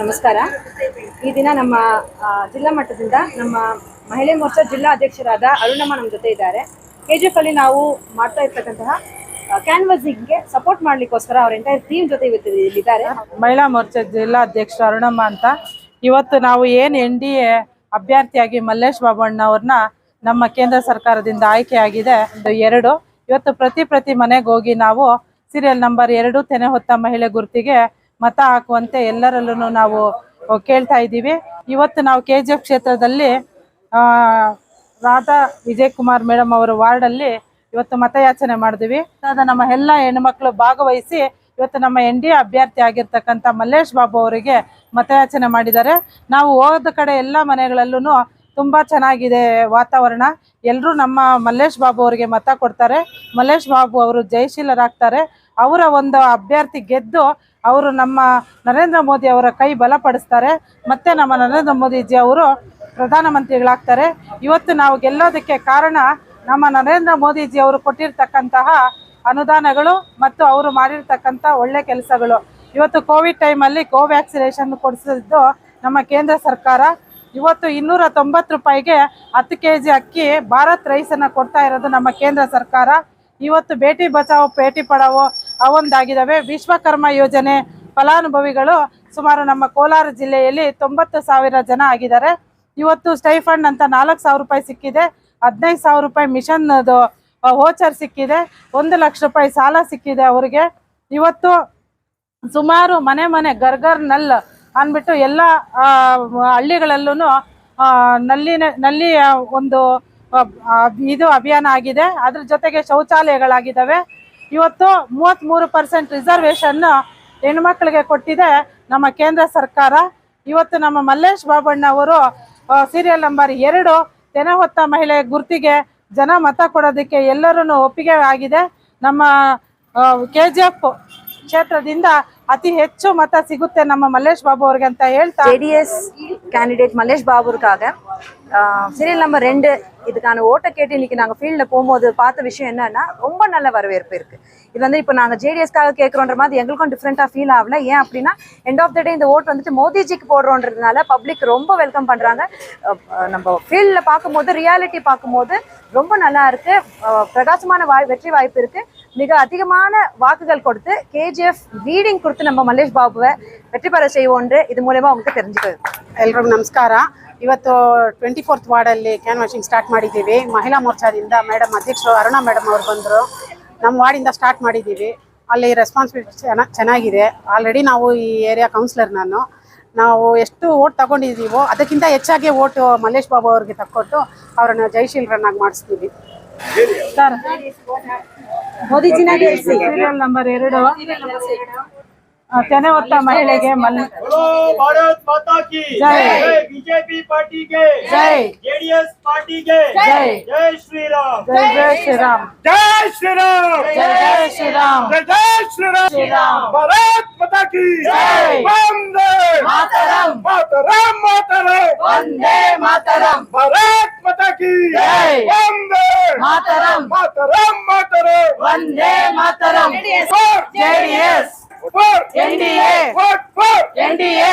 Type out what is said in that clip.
ನಮಸ್ಕಾರ. ಈ ದಿನ ನಮ್ಮ ಜಿಲ್ಲಾ ಮಟ್ಟದಿಂದ ನಮ್ಮ ಮಹಿಳೆ ಮೋರ್ಚಾ ಜಿಲ್ಲಾ ಅಧ್ಯಕ್ಷರಾದ ಅರುಣಮ್ಮ ನಮ್ಮ ಜೊತೆ ಇದ್ದಾರೆ. ಕೆ ಜಿ ಎಫ್ ಅಲ್ಲಿ ನಾವು ಮಾಡ್ತಾ ಇರ್ತಕ್ಕಂತಹ ಕ್ಯಾನ್ವಸಿಂಗ್ಗೆ ಸಪೋರ್ಟ್ ಮಾಡ್ಲಿಕ್ಕೋಸ್ಕರ ಅವ್ರ ಎಂಟೈರ್ ಟೀಮ್ ಜೊತೆ ಇವತ್ತು ಇಲ್ಲಿದ್ದಾರೆ. ಮಹಿಳಾ ಮೋರ್ಚಾ ಜಿಲ್ಲಾ ಅಧ್ಯಕ್ಷ ಅರುಣಮ್ಮ ಅಂತ. ಇವತ್ತು ನಾವು ಏನು ಎನ್ ಡಿ ಎ ಅಭ್ಯರ್ಥಿಯಾಗಿ ಮಲ್ಲೇಶ್ ಬಾಬಣ್ಣ ಅವ್ರನ್ನ ನಮ್ಮ ಕೇಂದ್ರ ಸರ್ಕಾರದಿಂದ ಆಯ್ಕೆಯಾಗಿದೆ. ಆಗಿದೆ ಎರಡು. ಇವತ್ತು ಪ್ರತಿ ಪ್ರತಿ ಮನೆಗೆ ಹೋಗಿ ನಾವು ಸೀರಿಯಲ್ ನಂಬರ್ ಎರಡು ತೆನೆ ಹೊತ್ತ ಮಹಿಳೆ ಗುರುತಿಗೆ ಮತ ಹಾಕುವಂತೆ ಎಲ್ಲರಲ್ಲೂ ನಾವು ಕೇಳ್ತಾ ಇದ್ದೀವಿ. ಇವತ್ತು ನಾವು ಕೆ ಜಿ ಎಫ್ ಕ್ಷೇತ್ರದಲ್ಲಿ ರಾಧಾ ವಿಜಯ್ ಕುಮಾರ್ ಮೇಡಮ್ ಅವರ ವಾರ್ಡಲ್ಲಿ ಇವತ್ತು ಮತಯಾಚನೆ ಮಾಡಿದ್ವಿ. ಅದ ನಮ್ಮ ಎಲ್ಲ ಹೆಣ್ಮಕ್ಳು ಭಾಗವಹಿಸಿ ಇವತ್ತು ನಮ್ಮ ಎನ್ ಡಿ ಅಭ್ಯರ್ಥಿ ಆಗಿರ್ತಕ್ಕಂಥ ಮಲ್ಲೇಶ್ ಬಾಬು ಅವರಿಗೆ ಮತಯಾಚನೆ ಮಾಡಿದ್ದಾರೆ. ನಾವು ಹೋದ ಕಡೆ ಎಲ್ಲ ಮನೆಗಳಲ್ಲೂ ತುಂಬ ಚೆನ್ನಾಗಿದೆ ವಾತಾವರಣ. ಎಲ್ಲರೂ ನಮ್ಮ ಮಲ್ಲೇಶ್ ಬಾಬು ಅವರಿಗೆ ಮತ ಕೊಡ್ತಾರೆ. ಮಲ್ಲೇಶ್ ಬಾಬು ಅವರು ಜಯಶೀಲರಾಗ್ತಾರೆ. ಅವರ ಒಂದು ಅಭ್ಯರ್ಥಿ ಗೆದ್ದು ಅವರು ನಮ್ಮ ನರೇಂದ್ರ ಮೋದಿ ಅವರ ಕೈ ಬಲಪಡಿಸ್ತಾರೆ. ಮತ್ತೆ ನಮ್ಮ ನರೇಂದ್ರ ಮೋದಿಜಿ ಅವರು ಪ್ರಧಾನಮಂತ್ರಿಗಳಾಗ್ತಾರೆ. ಇವತ್ತು ನಾವು ಗೆಲ್ಲೋದಕ್ಕೆ ಕಾರಣ ನಮ್ಮ ನರೇಂದ್ರ ಮೋದಿಜಿ ಅವರು ಕೊಟ್ಟಿರ್ತಕ್ಕಂತಹ ಅನುದಾನಗಳು ಮತ್ತು ಅವರು ಮಾಡಿರ್ತಕ್ಕಂಥ ಒಳ್ಳೆ ಕೆಲಸಗಳು. ಇವತ್ತು ಕೋವಿಡ್ ಟೈಮಲ್ಲಿ ಕೋವ್ಯಾಕ್ಸಿನೇಷನ್ ಕೊಡಿಸಿದ್ದು ನಮ್ಮ ಕೇಂದ್ರ ಸರ್ಕಾರ. ಇವತ್ತು ಇನ್ನೂರ ತೊಂಬತ್ತು ರೂಪಾಯಿಗೆ ಹತ್ತು ಕೆ ಜಿ ಅಕ್ಕಿ ಭಾರತ್ ರೈಸನ್ನು ಕೊಡ್ತಾ ಇರೋದು ನಮ್ಮ ಕೇಂದ್ರ ಸರ್ಕಾರ. ಇವತ್ತು ಬೇಟಿ ಬಚಾವೋ, ಬೇಟಿ ಪಡಾವೋ ಅವೊಂದಾಗಿದ್ದಾವೆ. ವಿಶ್ವಕರ್ಮ ಯೋಜನೆ ಫಲಾನುಭವಿಗಳು ಸುಮಾರು ನಮ್ಮ ಕೋಲಾರ ಜಿಲ್ಲೆಯಲ್ಲಿ ತೊಂಬತ್ತು ಸಾವಿರ ಜನ ಆಗಿದ್ದಾರೆ. ಇವತ್ತು ಸ್ಟೈಫಂಡ್ ಅಂತ ನಾಲ್ಕು ಸಾವಿರ ರೂಪಾಯಿ ಸಿಕ್ಕಿದೆ. ಹದಿನೈದು ಸಾವಿರ ರೂಪಾಯಿ ಮಿಷನ್ ಹೋಚರ್ ಸಿಕ್ಕಿದೆ. ಒಂದು ಲಕ್ಷ ರೂಪಾಯಿ ಸಾಲ ಸಿಕ್ಕಿದೆ ಅವರಿಗೆ. ಇವತ್ತು ಸುಮಾರು ಮನೆ ಮನೆ ಗರ್ಗರ್ ನಲ್ ಅಂದ್ಬಿಟ್ಟು ಎಲ್ಲ ಆ, ಹಳ್ಳಿಗಳಲ್ಲೂ ನಲ್ಲಿನ ನಲ್ಲಿಯ ಒಂದು ಆ, ಆ, ಇದು ಅಭಿಯಾನ ಆಗಿದೆ. ಅದ್ರ ಜೊತೆಗೆ ಶೌಚಾಲಯಗಳಾಗಿದ್ದಾವೆ. ಇವತ್ತು ಮೂವತ್ತ್ಮೂರು ಪರ್ಸೆಂಟ್ ರಿಸರ್ವೇಷನ್ ಹೆಣ್ಮಕ್ಳಿಗೆ ಕೊಟ್ಟಿದೆ ನಮ್ಮ ಕೇಂದ್ರ ಸರ್ಕಾರ. ಇವತ್ತು ನಮ್ಮ ಮಲ್ಲೇಶ್ ಬಾಬಣ್ಣ ಅವರು ಸೀರಿಯಲ್ ನಂಬರ್ ಎರಡು ತೆನೆ ಹೊತ್ತ ಮಹಿಳೆ ಗುರ್ತಿಗೆ ಜನ ಮತ ಕೊಡೋದಕ್ಕೆ ಎಲ್ಲರೂ ಒಪ್ಪಿಗೆ ಆಗಿದೆ. ನಮ್ಮ ಕೆ ಜಿ ಎಫ್ ಕ್ಷೇತ್ರದಿಂದ ಅತಿ ಹೆಚ್ಚು மத்த சிகுத்தே நம்ம மல்லேஷ் பாபு அவருக்கு ಅಂತ ಹೇಳ್ತಾ ஜேடிஎஸ் கேண்டிடேட் மல்லேஷ் பாபுருக்காக சீரியல் நம்பர் ரெண்டு இதுக்கான ஓட்டை கேட்டு இன்னைக்கு நாங்கள் ஃபீல்டில் போகும்போது பார்த்த விஷயம் என்னன்னா ரொம்ப நல்ல வரவேற்பு இருக்கு இது வந்து இப்போ நாங்கள் ஜேடிஎஸ்க்காக கேட்குறோன்ற மாதிரி எங்களுக்கும் டிஃப்ரெண்ட்டாக ஃபீல் ஆகல ஏன் அப்படின்னா எண்ட் ஆஃப் த டே இந்த ஓட் வந்துட்டு மோதிஜிக்கு போடுறோன்றதுனால பப்ளிக் ரொம்ப வெல்கம் பண்ணுறாங்க நம்ம ஃபீல்டில் பார்க்கும்போது ரியாலிட்டி பார்க்கும்போது ரொம்ப நல்லா இருக்கு அஹ் பிரகாசமான வாய் வெற்றி வாய்ப்பு இருக்கு மிக அதிகமான வாக்குகள் கொடுத்து கேஜிஎஃப் லீடிங் கொடுத்து நம்ம மல்லேஷ் பாபுவை வெற்றி பெற செய்வோன்று இது மூலயமா உங்களுக்கு தெரிஞ்சுக்கிறது ಎಲ್ರಿಗೂ ನಮಸ್ಕಾರ ಇವತ್ತು ಟ್ವೆಂಟಿ ಫೋರ್ತ್ ವಾರ್ಡಲ್ಲಿ ಕ್ಯಾನ್ ವಾಷಿಂಗ್ ಸ್ಟಾರ್ಟ್ ಮಾಡಿದ್ದೀವಿ ಮಹಿಳಾ ಮೋರ್ಚಾದಿಂದ ಮೇಡಮ್ ಅಧ್ಯಕ್ಷರು ಅರುಣಾ ಮೇಡಮ್ ಅವ್ರು ಬಂದರು ನಮ್ಮ ವಾರ್ಡಿಂದ ಸ್ಟಾರ್ಟ್ ಮಾಡಿದ್ದೀವಿ ಅಲ್ಲಿ ರೆಸ್ಪಾನ್ಸಿಬಿಲಿಟಿ ಚೆನ್ನ ಚೆನ್ನಾಗಿದೆ ಆಲ್ರೆಡಿ ನಾವು ಈ ಏರಿಯಾ ಕೌನ್ಸಿಲರ್ ನಾನು ನಾವು ಎಷ್ಟು ಓಟ್ ತಗೊಂಡಿದ್ದೀವೋ ಅದಕ್ಕಿಂತ ಹೆಚ್ಚಾಗಿ ಓಟು ಮಲ್ಲೇಶ್ ಬಾಬು ಅವ್ರಿಗೆ ತಕ್ಕೊಟ್ಟು ಅವರನ್ನು ಜಯಶೀಲರನ್ನಾಗಿ ಮಾಡಿಸ್ತೀವಿ ಸರ್ ಮೋದಿಜಿನ ಸೀರಿಯಲ್ ನಂಬರ್ ಎರಡು. ತೆನೆ ಹೊತ್ತ ಮಹಿಳೆಗೆ ಮಲ್ಲ. ಭಾರತ್ ಮಾತಾ ಕಿ ಜೈ ಬಿಜೆಪಿ ಪಾರ್ಟಿಗೆ. ಜೈ. ಜೆಡಿಎಸ್ ಪಾರ್ಟಿಗೆ. ಜೈ. ಜೈ ಶ್ರೀರಾಮ್. ಜೈ ಜೈ ಶ್ರೀರಾಮ್. ಜೈ ಶ್ರೀರಾಮ್. ಜಯ ಜೈ ಶ್ರೀರಾಮ್. ಜೈ ಜೈ ಶ್ರೀರಾಮ್. ಶ್ರೀರಾಮ್. ಭಾರತ್ ಮಾತಾ ಕಿ Jai Vande Mataram. Vande Mataram JDS NDA NDA